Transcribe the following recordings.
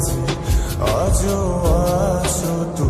মাঝে আজও আসো তুমি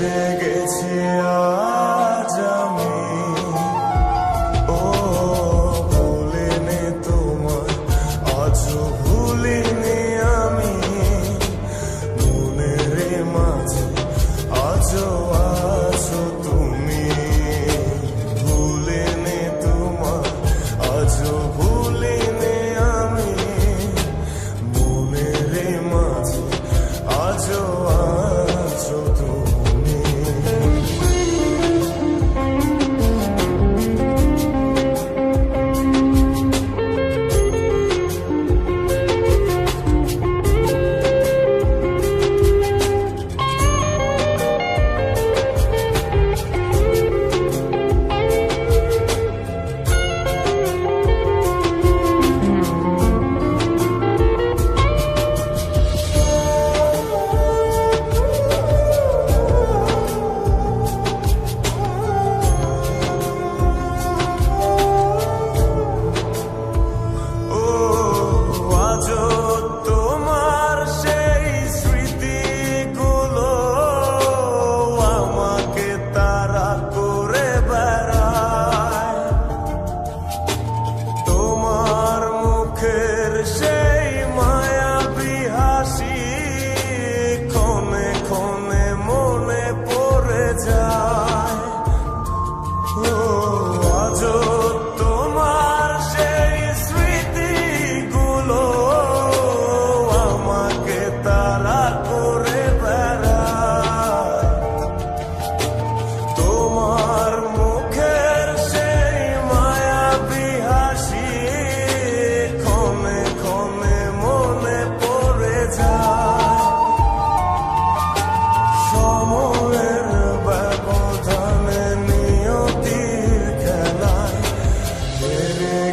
হেরে আমি। ও ভুলিনি তোমার আজ ভুলিনি আমি। মনের মাঝে আজও আছো তুমি। ভুলিনি তোমার আজও say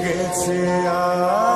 গেছে আর